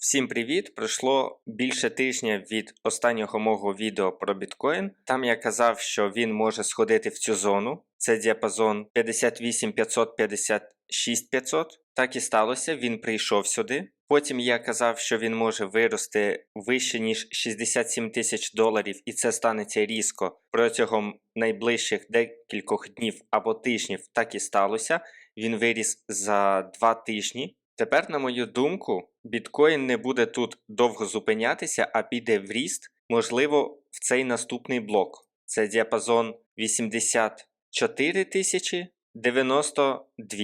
Всім привіт! Пройшло більше тижня від останнього мого відео про біткоін. Там я казав, що він може сходити в цю зону. Це діапазон 58500 56500. Так і сталося, він прийшов сюди. Потім я казав, що він може вирости вище, ніж 67 тисяч доларів, і це станеться різко протягом найближчих декількох днів або тижнів. Так і сталося. Він виріс за два тижні. Тепер, на мою думку, біткоін не буде тут довго зупинятися, а піде в ріст, можливо, в цей наступний блок. Це діапазон 84 тисячі 92.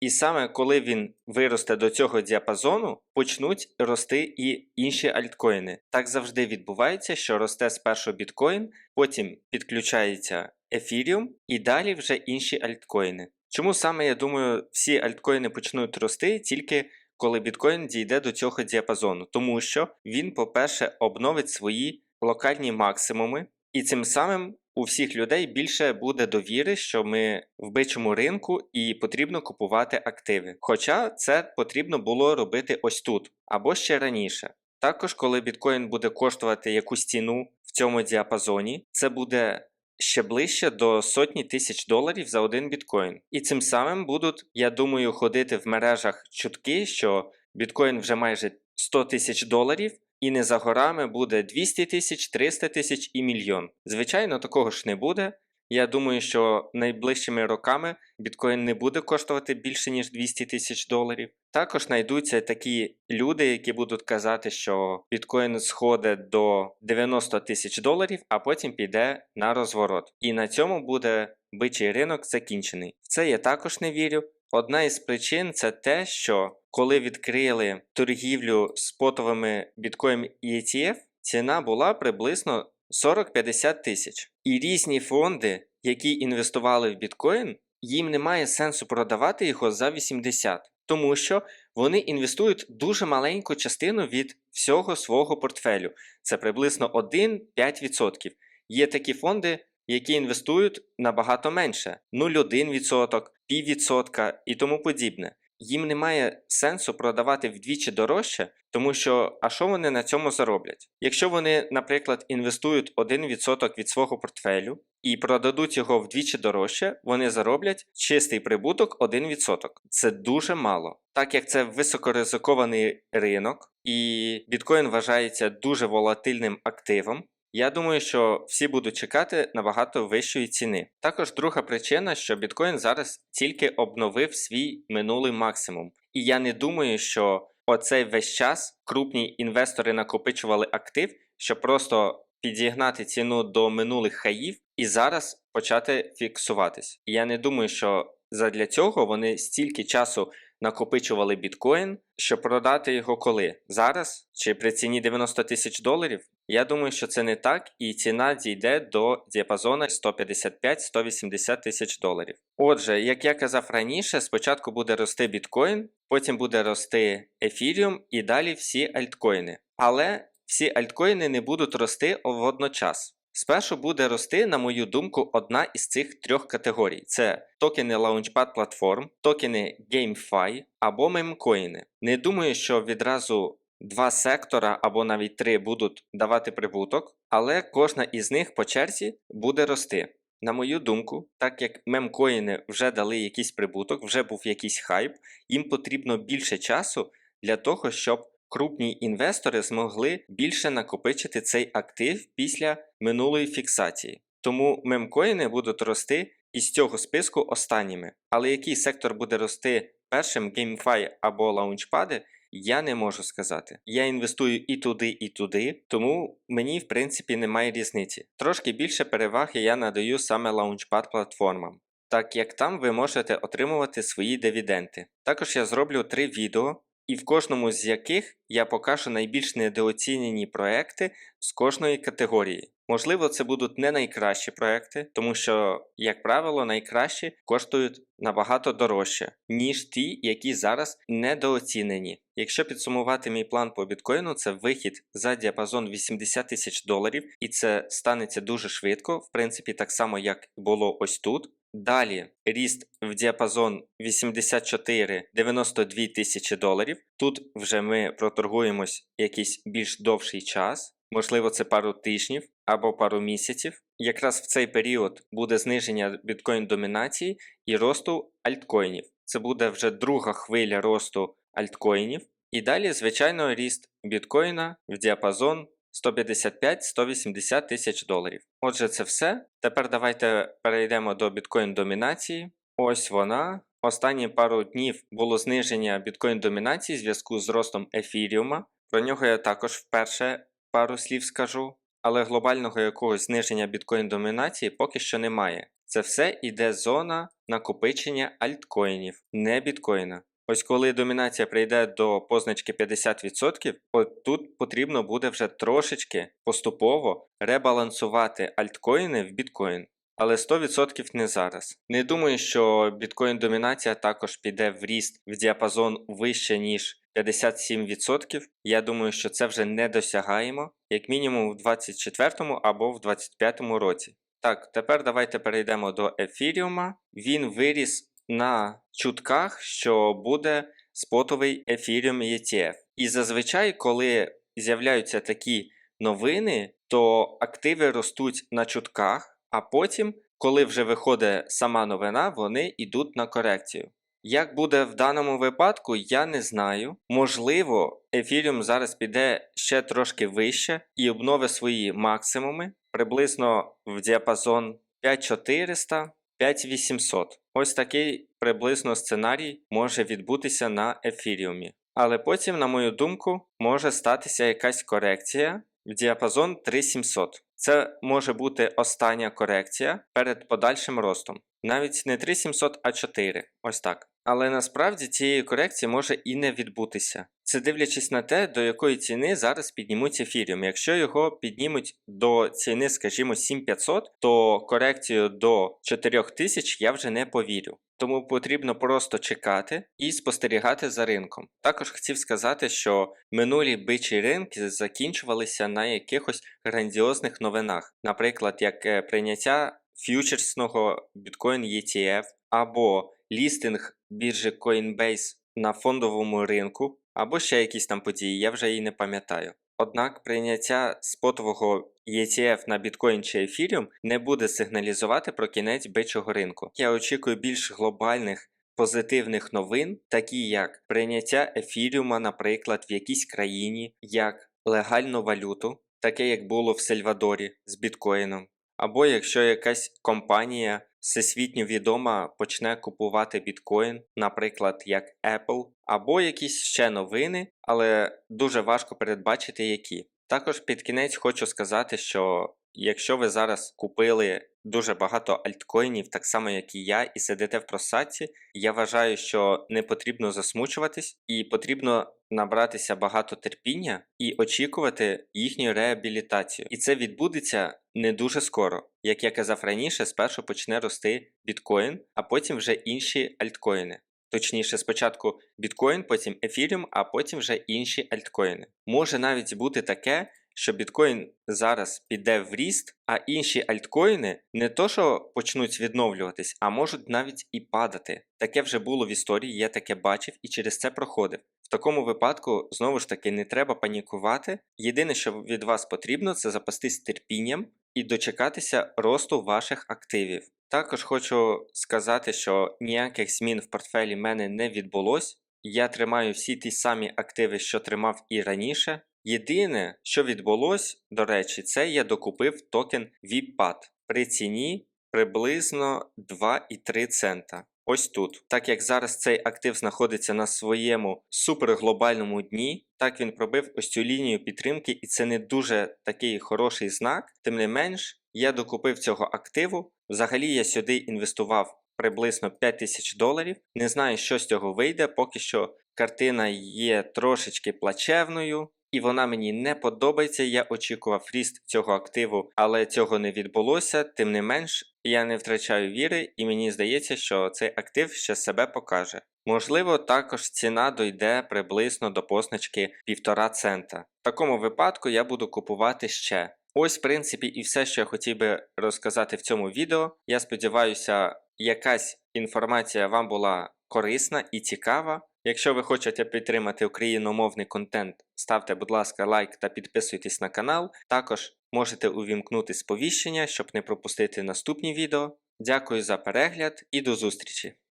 І саме коли він виросте до цього діапазону, почнуть рости і інші альткоїни. Так завжди відбувається, що росте спершу біткоін, потім підключається ефіріум і далі вже інші альткоїни. Чому саме я думаю, всі альткоїни почнуть рости тільки коли біткоін дійде до цього діапазону, тому що він, по-перше, обновить свої локальні максимуми, і цим самим у всіх людей більше буде довіри, що ми в бичому ринку і потрібно купувати активи. Хоча це потрібно було робити ось тут або ще раніше. Також, коли біткоін буде коштувати якусь ціну в цьому діапазоні, це буде ще ближче до сотні тисяч доларів за один біткоін. І цим самим будуть, я думаю, ходити в мережах чутки, що біткоін вже майже 100 тисяч доларів. І не за горами буде 200 тисяч, 300 тисяч і мільйон. Звичайно, такого ж не буде. Я думаю, що найближчими роками біткоін не буде коштувати більше, ніж 200 тисяч доларів. Також знайдуться такі люди, які будуть казати, що біткоін сходить до 90 тисяч доларів, а потім піде на розворот. І на цьому буде бичий ринок закінчений. В це я також не вірю. Одна із причин це те, що коли відкрили торгівлю спотовими біткоін і ETF, ціна була приблизно 40-50 тисяч. І різні фонди, які інвестували в біткоін, їм немає сенсу продавати його за 80, тому що вони інвестують дуже маленьку частину від всього свого портфелю. Це приблизно 1-5%. Є такі фонди, які інвестують набагато менше 0,1%, піввідсотка і тому подібне. Їм немає сенсу продавати вдвічі дорожче, тому що а що вони на цьому зароблять? Якщо вони, наприклад, інвестують 1% від свого портфелю і продадуть його вдвічі дорожче, вони зароблять чистий прибуток 1%. Це дуже мало. Так як це високоризикований ринок, і біткоін вважається дуже волатильним активом. Я думаю, що всі будуть чекати набагато вищої ціни. Також друга причина, що біткоін зараз тільки обновив свій минулий максимум. І я не думаю, що оцей весь час крупні інвестори накопичували актив, щоб просто підігнати ціну до минулих хаїв і зараз почати фіксуватись. І я не думаю, що задля цього вони стільки часу накопичували біткоін, щоб продати його коли? Зараз чи при ціні 90 тисяч доларів? Я думаю, що це не так, і ціна дійде до діапазону 155-180 тисяч доларів. Отже, як я казав раніше, спочатку буде рости біткоін, потім буде рости ефіріум і далі всі альткоїни. Але всі альткоїни не будуть рости водночас. Спершу буде рости, на мою думку, одна із цих трьох категорій: це токени Launchpad платформ, токени GameFi або мемкоїни. Не думаю, що відразу два сектора або навіть три будуть давати прибуток, але кожна із них по черзі буде рости. На мою думку, так як мемкоїни вже дали якийсь прибуток, вже був якийсь хайп, їм потрібно більше часу для того, щоб крупні інвестори змогли більше накопичити цей актив після минулої фіксації. Тому мемкоїни будуть рости із цього списку останніми. Але який сектор буде рости першим GameFi або лаунчпади, я не можу сказати. Я інвестую і туди, і туди, тому мені в принципі немає різниці. Трошки більше переваги я надаю саме лаунчпад платформам. Так як там ви можете отримувати свої дивіденти. Також я зроблю три відео, і в кожному з яких я покажу найбільш недооцінені проекти з кожної категорії. Можливо, це будуть не найкращі проекти, тому що, як правило, найкращі коштують набагато дорожче, ніж ті, які зараз недооцінені. Якщо підсумувати мій план по біткоїну, це вихід за діапазон 80 тисяч доларів, і це станеться дуже швидко, в принципі, так само, як було ось тут. Далі ріст в діапазон 84-92 тисячі доларів. Тут вже ми проторгуємось якийсь більш довший час, можливо, це пару тижнів або пару місяців. Якраз в цей період буде зниження біткоін домінації і росту альткоїнів. Це буде вже друга хвиля росту альткоїнів. І далі, звичайно, ріст біткоїна в діапазон 155-180 тисяч доларів. Отже, це все. Тепер давайте перейдемо до біткоін домінації. Ось вона. Останні пару днів було зниження біткоін домінації в зв'язку з ростом ефіріума. Про нього я також вперше пару слів скажу. Але глобального якогось зниження біткоін домінації поки що немає. Це все іде зона накопичення альткоїнів, не біткоїна. Ось коли домінація прийде до позначки 50%, от тут потрібно буде вже трошечки поступово ребалансувати альткоїни в біткоін. Але 100% не зараз. Не думаю, що біткоін домінація також піде в ріст в діапазон вище, ніж 57%. Я думаю, що це вже не досягаємо, як мінімум в 24 або в 25 році. Так, тепер давайте перейдемо до ефіріума. Він виріс на чутках, що буде спотовий ефіріум ETF. І зазвичай, коли з'являються такі новини, то активи ростуть на чутках, а потім, коли вже виходить сама новина, вони йдуть на корекцію. Як буде в даному випадку, я не знаю. Можливо, ефіріум зараз піде ще трошки вище і обновить свої максимуми приблизно в діапазон 5400. 5800. Ось такий приблизно сценарій може відбутися на ефіріумі. Але потім, на мою думку, може статися якась корекція в діапазон 3700. Це може бути остання корекція перед подальшим ростом. Навіть не 3700, а 4. Ось так. Але насправді цієї корекції може і не відбутися. Це дивлячись на те, до якої ціни зараз піднімуть ефіріум. Якщо його піднімуть до ціни, скажімо, 7500, то корекцію до 4000 я вже не повірю. Тому потрібно просто чекати і спостерігати за ринком. Також хотів сказати, що минулі бичі ринки закінчувалися на якихось грандіозних новинах, наприклад, як е, прийняття ф'ючерсного біткоін ETF або лістинг біржі Coinbase на фондовому ринку, або ще якісь там події, я вже і не пам'ятаю. Однак прийняття спотового ETF на біткоін чи ефіріум не буде сигналізувати про кінець бичого ринку. Я очікую більш глобальних позитивних новин, такі як прийняття ефіріума, наприклад, в якійсь країні, як легальну валюту, таке як було в Сальвадорі з біткоїном. Або якщо якась компанія всесвітньо відома почне купувати біткоін, наприклад, як Apple, або якісь ще новини, але дуже важко передбачити які. Також під кінець хочу сказати, що якщо ви зараз купили дуже багато альткоїнів, так само як і я, і сидите в просадці, я вважаю, що не потрібно засмучуватись і потрібно набратися багато терпіння і очікувати їхню реабілітацію. І це відбудеться не дуже скоро. Як я казав раніше, спершу почне рости біткоін, а потім вже інші альткоїни. Точніше, спочатку біткоін, потім ефіріум, а потім вже інші альткоїни. Може навіть бути таке, що біткоін зараз піде в ріст, а інші альткоїни не то, що почнуть відновлюватись, а можуть навіть і падати. Таке вже було в історії, я таке бачив і через це проходив. В такому випадку, знову ж таки, не треба панікувати. Єдине, що від вас потрібно, це запастись терпінням і дочекатися росту ваших активів. Також хочу сказати, що ніяких змін в портфелі мене не відбулось. Я тримаю всі ті самі активи, що тримав і раніше. Єдине, що відбулось, до речі, це я докупив токен VPAT при ціні приблизно 2,3 цента. Ось тут. Так як зараз цей актив знаходиться на своєму суперглобальному дні, так він пробив ось цю лінію підтримки, і це не дуже такий хороший знак. Тим не менш, я докупив цього активу. Взагалі я сюди інвестував приблизно 5 тисяч доларів. Не знаю, що з цього вийде, поки що картина є трошечки плачевною. І вона мені не подобається. Я очікував ріст цього активу, але цього не відбулося. Тим не менш, я не втрачаю віри, і мені здається, що цей актив ще себе покаже. Можливо, також ціна дойде приблизно до позначки 1,5 цента. В такому випадку я буду купувати ще. Ось, в принципі, і все, що я хотів би розказати в цьому відео. Я сподіваюся, якась інформація вам була корисна і цікава. Якщо ви хочете підтримати україномовний контент, ставте, будь ласка, лайк та підписуйтесь на канал. Також можете увімкнути сповіщення, щоб не пропустити наступні відео. Дякую за перегляд і до зустрічі!